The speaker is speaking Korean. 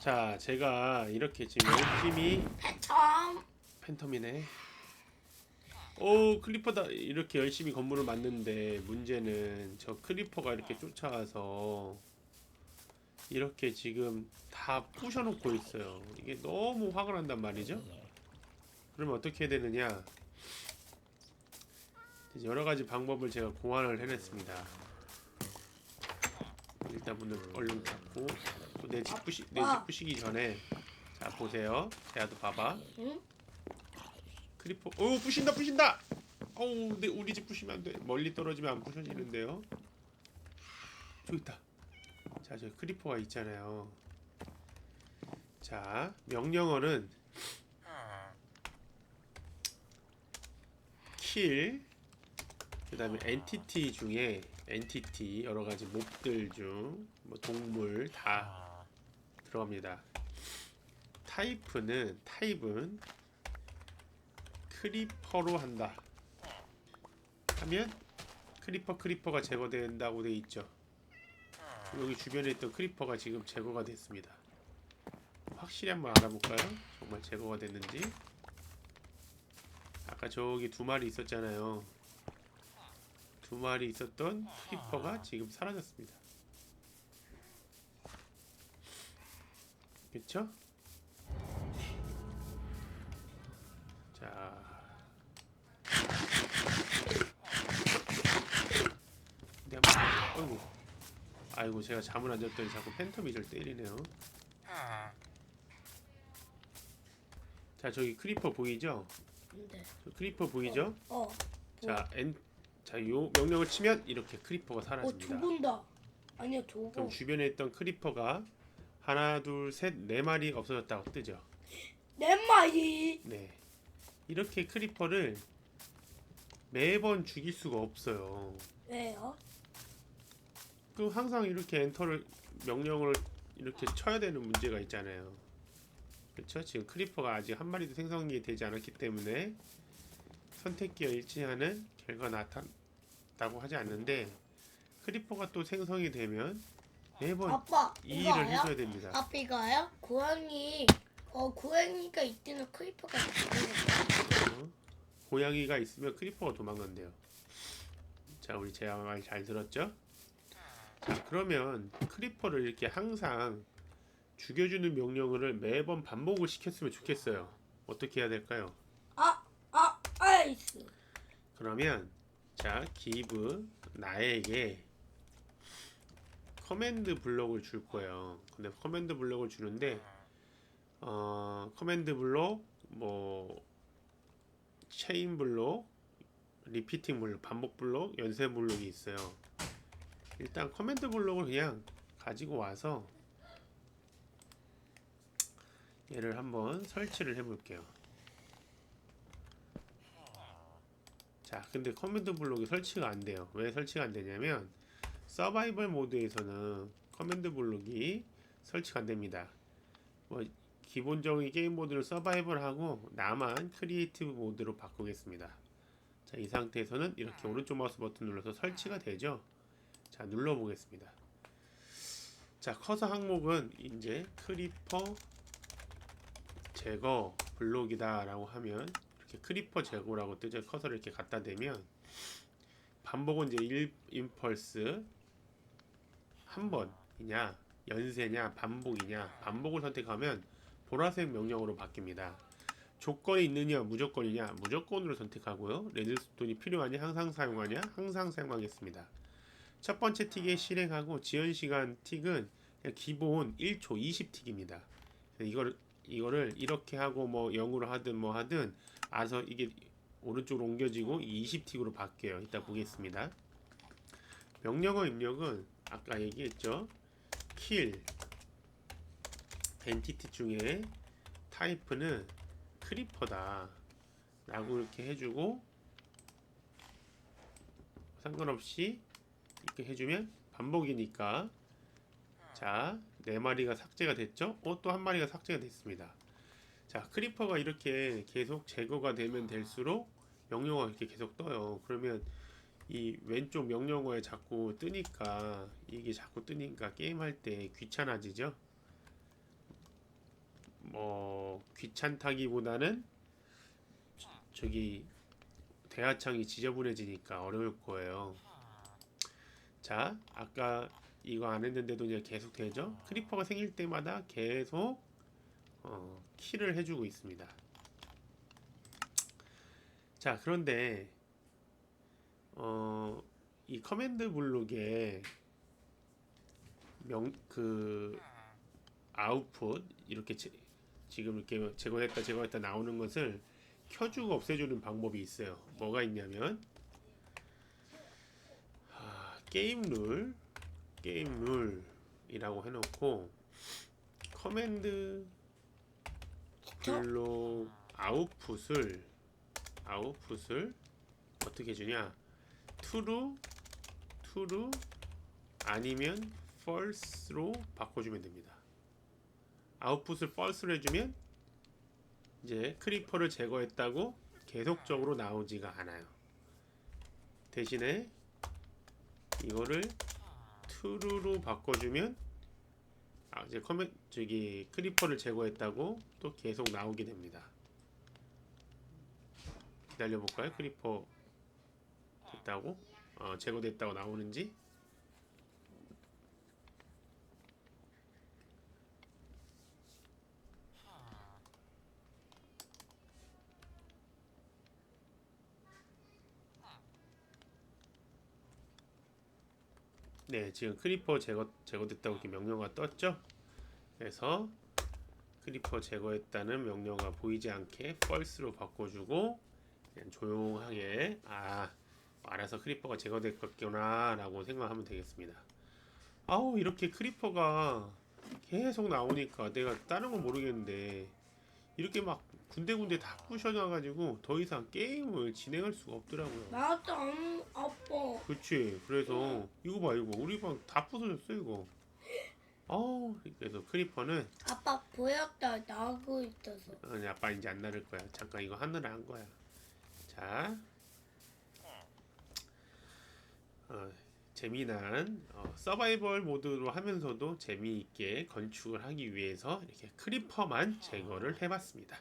자, 제가 이렇게 지금 열심히 참. 팬텀이네. 오, 클리퍼다. 이렇게 열심히 건물을 만드는데 문제는 저 클리퍼가 이렇게 쫓아와서 이렇게 지금 다 부셔놓고 있어요. 이게 너무 화가 난단 말이죠. 그러면 어떻게 해야 되느냐? 이제 여러 가지 방법을 제가 고안을 해냈습니다. 일단 문을 얼른 닫고 또 내집 부시 내집 부시기 전에. 자 보세요. 제아도 봐봐. 응? 크리퍼 오 부신다 부신다! 어우 내 우리 집 부시면 안 돼. 멀리 떨어지면 안 부셔지는데요? 저기 있다. 자 저기 크리퍼가 있잖아요. 자 명령어는 킬 그다음에 엔티티 중에 엔티티 여러 가지 몹들 중 뭐 동물 다 들어갑니다. 타입은 타입은 크리퍼로 한다. 하면 크리퍼 크리퍼가 제거된다고 돼 있죠. 여기 주변에 있던 크리퍼가 지금 제거가 됐습니다. 확실히 한번 알아볼까요? 정말 제거가 됐는지. 아까 저기 두 마리 있었잖아요. 두 마리 있었던 크리퍼가 지금 사라졌습니다 그쵸? 자 한번 아이고 아이고 제가 잠을 안 잤더니 자꾸 팬텀이 저를 때리네요 자 저기 크리퍼 보이죠? 저 크리퍼 보이죠? 어. 자, 엔, 자, 요 명령을 치면 이렇게 크리퍼가 어, 사라집니다. 두 본다. 아니야, 두 그럼 번. 주변에 있던 크리퍼가 하나, 둘, 셋, 네 마리 없어졌다고 뜨죠. 내 말이. 네. 이렇게 크리퍼를 매번 죽일 수가 없어요. 왜요? 그 항상 이렇게 엔터를 명령을 이렇게 쳐야 되는 문제가 있잖아요. 그렇죠? 지금 크리퍼가 아직 한 마리도 생성이 되지 않았기 때문에 선택기와 일치하는 결과 나타났다고 하지 않는데 크리퍼가 또 생성이 되면 매번 아빠, 이 이거 일을 알아? 해줘야 됩니다. 아빠 이거요? 고양이. 어, 고양이가 이때는 크리퍼가 있는 어? 고양이가 있으면 크리퍼가 도망간대요. 자, 우리 제아 말 잘 들었죠? 자, 그러면 크리퍼를 이렇게 항상 죽여주는 명령어를 매번 반복을 시켰으면 좋겠어요. 어떻게 해야 될까요? 아, 아, 아이스. 그러면 자, give 나에게 커맨드 블록을 줄 거예요. 근데 커맨드 블록을 주는데 어, 커맨드 블록 뭐 체인 블록, 리피팅 블록, 반복 블록, 연쇄 블록이 있어요. 일단 커맨드 블록을 그냥 가지고 와서 얘를 한번 설치를 해 볼게요. 자, 근데 커맨드 블록이 설치가 안 돼요. 왜 설치가 안 되냐면 서바이벌 모드에서는 커맨드 블록이 설치가 안 됩니다. 뭐 기본적인 게임 모드를 서바이벌하고 나만 크리에이티브 모드로 바꾸겠습니다. 자, 이 상태에서는 이렇게 오른쪽 마우스 버튼 눌러서 설치가 되죠. 자, 눌러 보겠습니다. 자, 커서 항목은 이제 크리퍼 제거 블록이다라고 하면 이렇게 크리퍼 제거라고 뜨죠. 커서를 이렇게 갖다 대면 반복은 이제 1 임펄스 한 번이냐 연쇄냐 반복이냐 반복을 선택하면 보라색 명령으로 바뀝니다. 조건이 있느냐 무조건이냐 무조건으로 선택하고요. 레드스톤이 필요하냐 항상 사용하냐 항상 사용하겠습니다. 첫 번째 틱에 실행하고 지연 시간 틱은 기본 1초 20틱입니다. 이거를 이거를 이렇게 하고 뭐 0으로 하든 뭐 하든 알아서 이게 오른쪽으로 옮겨지고 20틱으로 바뀌어요. 이따 보겠습니다. 명령어 입력은 아까 얘기했죠. 킬 엔티티 중에 타입은 크리퍼다 라고 이렇게 해주고 상관없이 이렇게 해주면 반복이니까 자, 네 마리가 삭제가 됐죠? 어, 또 한 마리가 삭제가 됐습니다. 자, 크리퍼가 이렇게 계속 제거가 되면 될수록 명령어가 이렇게 계속 떠요. 그러면 이 왼쪽 명령어에 자꾸 뜨니까 이게 자꾸 뜨니까 게임할 때 귀찮아지죠? 뭐 귀찮다기보다는 저- 저기 대하창이 지저분해지니까 어려울 거예요. 자, 아까 이거 안 했는데도 이제 계속 되죠? 크리퍼가 생길 때마다 계속 어, 키를 해주고 있습니다. 자, 그런데 어, 이 커맨드 블록에 명 그 아웃풋 이렇게 제, 지금 이렇게 제거했다 제거했다 나오는 것을 켜주고 없애주는 방법이 있어요. 뭐가 있냐면 아, 게임 룰 게임 룰이라고 해놓고 커맨드 블록 아웃풋을 아웃풋을 어떻게 주냐 true true 아니면 false로 바꿔주면 됩니다. 아웃풋을 false로 해주면 이제 크리퍼를 제거했다고 계속적으로 나오지가 않아요. 대신에 이거를 true로 바꿔주면 아 이제 커맨 저기 크리퍼를 제거했다고 또 계속 나오게 됩니다. 기다려 볼까요? 크리퍼 됐다고 어, 제거됐다고 나오는지 네, 지금 크리퍼 제거 제거됐다고 이렇게 명령어가 떴죠? 그래서 크리퍼 제거했다는 명령어가 보이지 않게 false로 바꿔주고 조용하게 아 알아서 크리퍼가 제거됐겠구나 라고 생각하면 되겠습니다. 아우 이렇게 크리퍼가 계속 나오니까 내가 다른 건 모르겠는데 이렇게 막 군데군데 다 부셔져가지고 더 이상 게임을 진행할 수가 없더라고요. 나도 안 아파. 그치 그래서 이거 봐 이거 우리 방 다 부서졌어 이거 아우 그래서 크리퍼는 아빠 보였다 나고 있어서. 아니 아빠 이제 안 나를 거야 잠깐 이거 하느라 한 거야 자 어, 재미난 어, 서바이벌 모드로 하면서도 재미있게 건축을 하기 위해서 이렇게 크리퍼만 제거를 해봤습니다